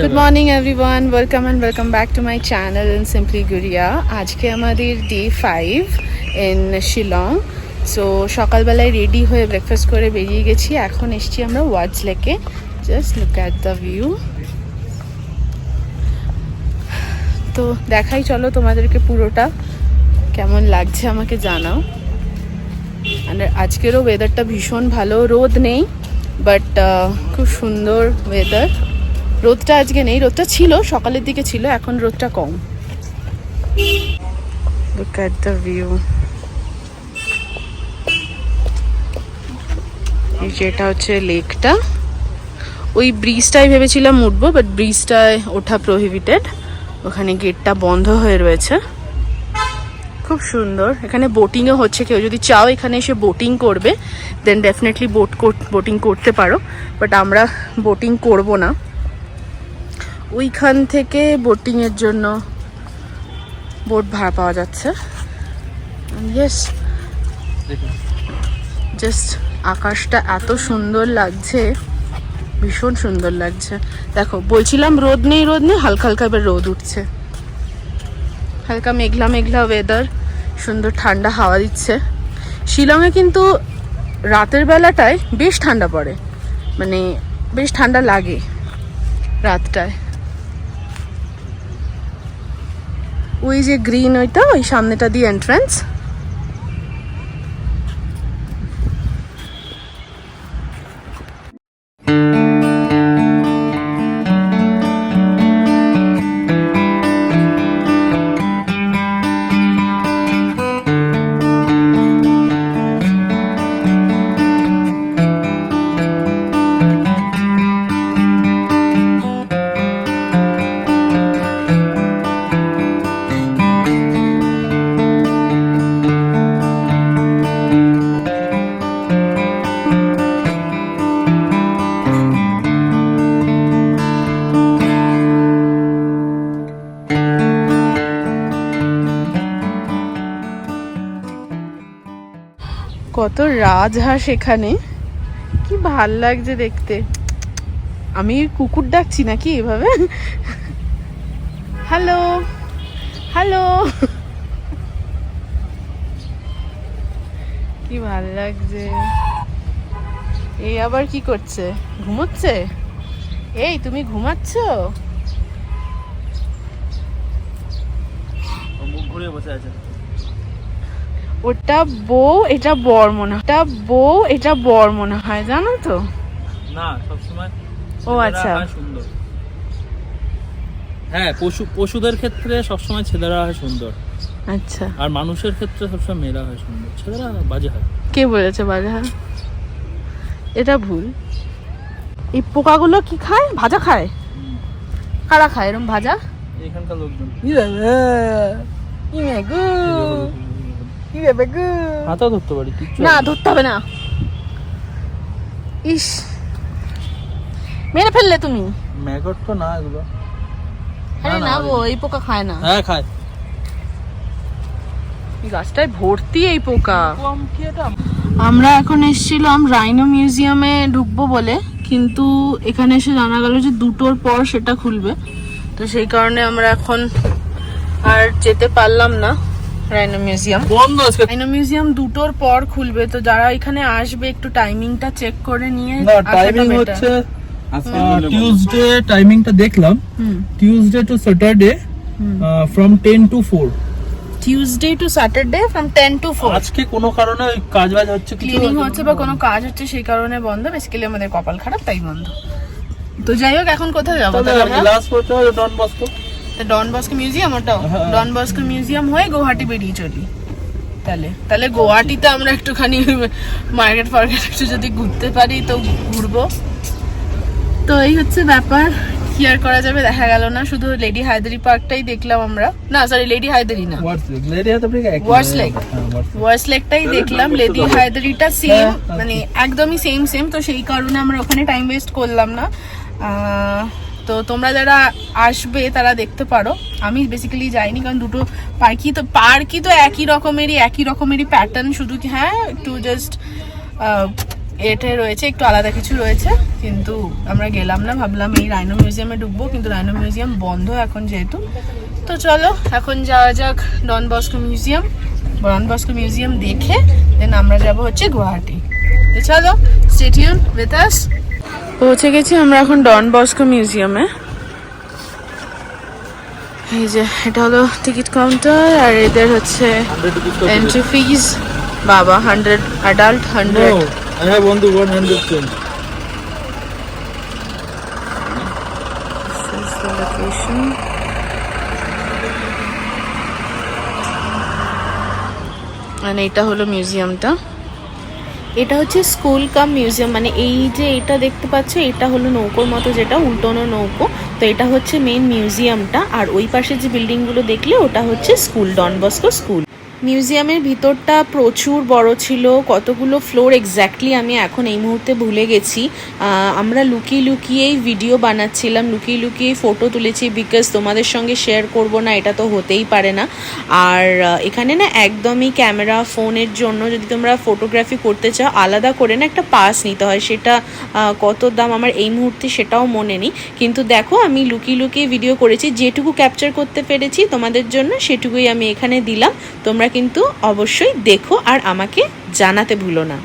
good morning everyone welcome and welcome back to my channel in simply Guriya আজকে আমাদের day five in Shillong So সকালবেলায় ready হয়ে breakfast করে বেরিয়ে গেছি। এখন এসছি আমরা ওয়ার্ডস লেকে just look at the view তো দেখাই চলো তোমাদেরকে পুরোটা। কেমন লাগছে আমাকে জানাও। আর আজকেরও ওয়েদারটা ভীষণ ভালো। রোদ নেই বাট খুব সুন্দর ওয়েদার রোদটা আজকে নেই, রোদটা ছিল, সকালের দিকে ছিল, এখন রোদটা কম। লুক অ্যাট দ্য ভিউ যে এটা হচ্ছে লেকটা। ওই ব্রিজটাই ভেবেছিলাম উঠবো বাট ব্রিজটায় ওঠা প্রহিবিটেড ওখানে গেটটা বন্ধ হয়ে রয়েছে। খুব সুন্দর। এখানে বোটিংও হচ্ছে। কেউ যদি চাও এখানে এসে বোটিং করবে দেন ডেফিনেটলি বোট বোটিং করতে পারো। বাট আমরা বোটিং করব না। ওইখান থেকে বোটিংয়ের জন্য বোট ভাড়া পাওয়া যাচ্ছে। ইয়েস জাস্ট আকাশটা এত সুন্দর লাগছে, ভীষণ সুন্দর লাগছে। দেখো, বলছিলাম রোদ নেই রোদ নেই, হালকা হালকা এবার রোদ উঠছে। হালকা মেঘলা মেঘলা ওয়েদার সুন্দর ঠান্ডা হাওয়া দিচ্ছে। শিলংয়ে কিন্তু রাতের বেলাটায় বেশ ঠান্ডা পড়ে মানে বেশ ঠান্ডা লাগে রাতটায়। ওই যে গ্রিন ওইটা, ওই সামনেটা দিয়ে এন্ট্রান্স কত রাজহাঁস এখানে। কি ভালো লাগছে দেখতে। আমি কুকুর ডাকছি নাকি এভাবে? Hello hello. কি ভালো লাগছে। এই আবার কি করছে? ঘুমোচ্ছে? এই, তুমি ঘুমাচ্ছ? ঘুরিয়ে বসে আছে। ওটা বউ এটা বর মনে হয়। বউ এটা বর মনে হয় জানো তো? না সবসময় ও আচ্ছা। সুন্দর। হ্যাঁ পশু পশুদের ক্ষেত্রে সবসময় ছেলেরা হয় সুন্দর। আচ্ছা। আর মানুষের ক্ষেত্রে সবসময় মেয়েরা হয় সুন্দর। ছেলেরা বাজে হয় কে বলেছে বাজে হয় এটা ভুল। এই পোকাগুলো কি খায়? ভাজা খায়? কারা খায়? এরকম ভাজা? এখানকার লোকজন। হাতাও ধরতে পারি না। ধরতে হবে না। ইস মেরে ফেললে তুমি। ম্যাগট তো না এগুলো। আরে না, গো এই পোকা খায় না। হ্যাঁ খায়। এই গাছটায় ভর্তি এই পোকা। আমরা এখন এসেছিলাম রাইনো মিউজিয়ামে ঢুকবো বলে কিন্তু এখানে এসে জানা গেল যে দুটোর পর সেটা খুলবে। তো সেই কারণে আমরা এখন আর যেতে পারলাম না। রাইনো মিউজিয়াম বন্ধ আজকে। রাইনো মিউজিয়াম দুটোর পর খুলবে তো যারা এখানে আসবে একটু টাইমিংটা চেক করে নিয়ে না টাইমিং। হচ্ছে টিউসডে টাইমিংটা দেখলাম। হুম। Tuesday to Saturday from ten to four Tuesday to Saturday from ten to four আজকে কোনো কারণে ওই কাজ বাজ হচ্ছে কিছু ক্লিনিং হচ্ছে বা কোনো কাজ হচ্ছে সেই কারণে বন্ধ বেসিক্যালি আমাদের কপাল খারাপ তাই বন্ধ। তো যাই হোক এখন কোথায় যাব তাহলে লাস্ট হবে ডন বস্কো তা ডন বস্কো মিউজিয়াম ওটাও? হ্যাঁ। ডন বস্কো মিউজিয়াম হয়ে গুয়াহাটি বেরিয়ে চলি। তাহলে তাহলে গুয়াহাটিতে আমরা একটুখানি মার্কেট ফার্কেট একটু যদি ঘুরতে পারি তো ঘুরবো। তো এই হচ্ছে ব্যাপার কি আর করা যাবে দেখা গেল না শুধু লেডি হায়দারি পার্কটাই দেখলাম আমরা। না সরি লেডি হায়দারি না। What's like? ওয়ার্স লেকটাই দেখলাম লেডি হায়দারিটা সেম হ্যাঁ, আচ্ছা। মানে একদমই সেম সেম তো সেই কারণে আমরা ওখানে টাইম ওয়েস্ট করলাম না। তো তোমরা যারা আসবে, তারা দেখতে পারো। আমি বেসিক্যালি যাইনি, কারণ দুটো পার্কই তো পার্কই তো একই রকমেরই একই রকমেরই প্যাটার্ন শুধু কি হ্যাঁ একটু জাস্ট এতে রয়েছে, একটু আলাদা কিছু রয়েছে। কিন্তু আমরা গেলাম না, ভাবলাম এই রাইনো মিউজিয়ামে ঢুকবো, কিন্তু রাইনো মিউজিয়াম বন্ধ এখন যেহেতু। তো চলো, এখন যাওয়া যাক Don Bosco museum Don Bosco museum দেখে দেন আমরা যাব হচ্ছে গুয়াহাটি। তো চলো স্টেটিউন উইথ আস পৌঁছে গেছি আমরা এখন ডন বস্কো মিউজিয়ামে। এই যে এটা হলো টিকিট কাউন্টার আর এদের হচ্ছে 100 rupees এন্ট্রি ফিজ বাবা hundred adult hundred No, I have only 100 cents. This location. মানে এটা হলো মিউজিয়ামটা। এটা হচ্ছে স্কুল কাম মিউজিয়াম মানে এই যে এটা দেখতে পাচ্ছ, এটা হলো নৌকোর মতো যেটা, উল্টোনো নৌকো। তো এটা হচ্ছে মেন মিউজিয়ামটা আর ওই পাশে যে বিল্ডিংগুলো দেখলে ওটা হচ্ছে স্কুল ডনবস্কো স্কুল। মিউজিয়ামের ভিতরটা প্রচুর বড় ছিল, কতগুলো ফ্লোর এক্স্যাক্টলি আমি এখন এই মুহূর্তে ভুলে গেছি। আমরা লুকিয়ে লুকিয়েই ভিডিও বানাচ্ছিলাম, লুকিয়ে লুকিয়ে ফটো তুলেছি বিকজ তোমাদের সঙ্গে শেয়ার করব না, এটা তো হতেই পারে না। আর এখানে না একদমই ক্যামেরা ফোনের জন্য যদি তোমরা ফটোগ্রাফি করতে চাও, আলাদা করে না একটা পাস নিতে হয়। সেটা কত দাম আমার এই মুহূর্তে সেটাও মনে নেই। কিন্তু দেখো, আমি লুকিয়ে লুকিয়ে ভিডিও করেছি, যেটুকু ক্যাপচার করতে পেরেছি তোমাদের জন্য, সেটুকুই আমি এখানে দিলাম। তোমরা কিন্তু অবশ্যই দেখো আর আমাকে জানাতে ভুলো না।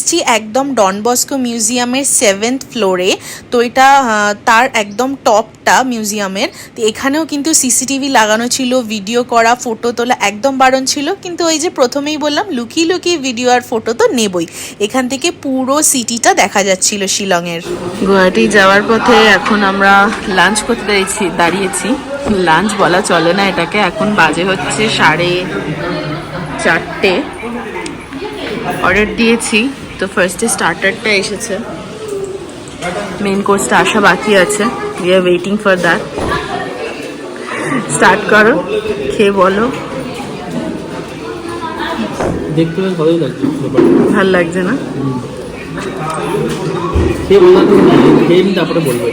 এসেছি একদম ডন বস্কো মিউজিয়ামের সেভেন্থ ফ্লোরে। তো এটা তার একদম টপটা মিউজিয়ামের। তো এখানেও কিন্তু সিসিটিভি লাগানো ছিল, ভিডিও করা, ফটো তোলা একদম বারণ ছিল। কিন্তু ওই যে প্রথমেই বললাম, লুকিয়ে লুকিয়ে ভিডিও আর ফটো তো নেবই। এখান থেকে পুরো সিটিটা দেখা যাচ্ছিল শিলংয়ের। গুয়াহাটি যাওয়ার পথে এখন আমরা লাঞ্চ করতে দাঁড়িয়েছি দাঁড়িয়েছি। লাঞ্চ বলা চলে না এটাকে, এখন বাজে হচ্ছে সাড়ে চারটে। অর্ডার দিয়েছি। তো ফার্স্টে স্টার্টারটা এসেছে। মেন কোর্সটা আসা বাকি আছে। We are waiting for that start করো খেয়ে বলো। দেখতে বেশ ভালোই লাগছে। ভালো লাগছে না? খেয়ে বলো খেয়ে তারপরে বলবে।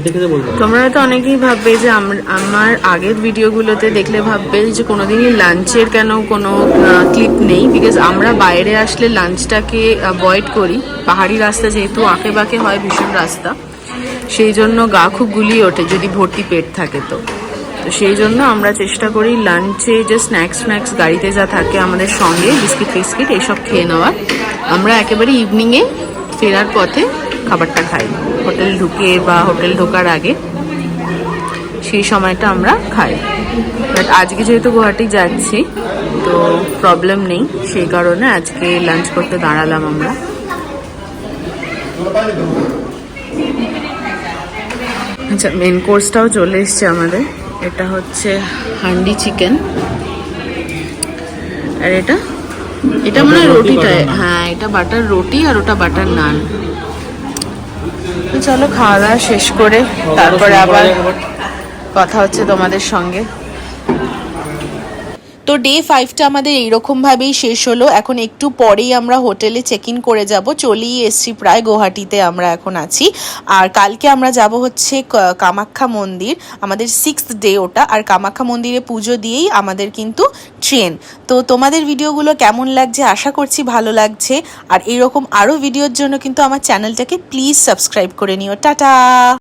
খেতে খেতে বলবে তোমরা হয়তো অনেকেই ভাববে যে আম- আমার আগের ভিডিওগুলোতে দেখলে ভাববে যে কোনোদিনই লাঞ্চের কেন কোনো ক্লিপ নেই বিকজ আমরা বাইরে আসলে লাঞ্চটাকে অ্যাভয়েড করি। পাহাড়ি রাস্তা যেহেতু আঁকে বাঁকে হয় ভীষণ রাস্তা, সেই জন্য গা খুব গুলিয়ে ওঠে যদি ভর্তি পেট থাকে তো। তো সেই জন্য আমরা চেষ্টা করি লাঞ্চে যে স্ন্যাক্স স্ন্যাক্স গাড়িতে যা থাকে আমাদের সঙ্গে বিস্কিট ফিস্কিট এইসব খেয়ে নেওয়ার। আমরা একেবারে ইভিনিংয়ে ফেরার পথে খাবারটা খাই। হোটেল ঢুকে বা হোটেল ঢোকার আগে সেই সময়টা আমরা খাই। বাট আজকে যেহেতু গুয়াহাটি যাচ্ছি, তো প্রবলেম নেই। সেই কারণে আজকে লাঞ্চ করতে দাঁড়ালাম আমরা। আচ্ছা মেন কোর্সটাও চলে এসছে আমাদের। এটা হচ্ছে হান্ডি চিকেন। আর এটা এটা মনে হয় রুটিটা হ্যাঁ এটা বাটার রুটি আর ওটা বাটার নান। চলো খাওয়া দাওয়া শেষ করে তারপরে আবার কথা হচ্ছে তোমাদের সঙ্গে। তো ডে ফাইভটা আমাদের এইরকমভাবেই শেষ হলো। এখন একটু পরেই আমরা হোটেলে চেক ইন করে যাব। চলেই এসছি প্রায় গুয়াহাটিতে আমরা এখন আছি। আর কালকে আমরা যাব হচ্ছে কামাখ্যা মন্দির। আমাদের সিক্স ডে ওটা। আর কামাখ্যা মন্দিরে পুজো দিয়েই আমাদের কিন্তু ট্রেন তো তোমাদের ভিডিওগুলো কেমন লাগছে? আশা করছি ভালো লাগছে। আর এরকম আরও ভিডিওর জন্য কিন্তু আমার চ্যানেলটাকে প্লিজ সাবস্ক্রাইব করে নিও। টাটা!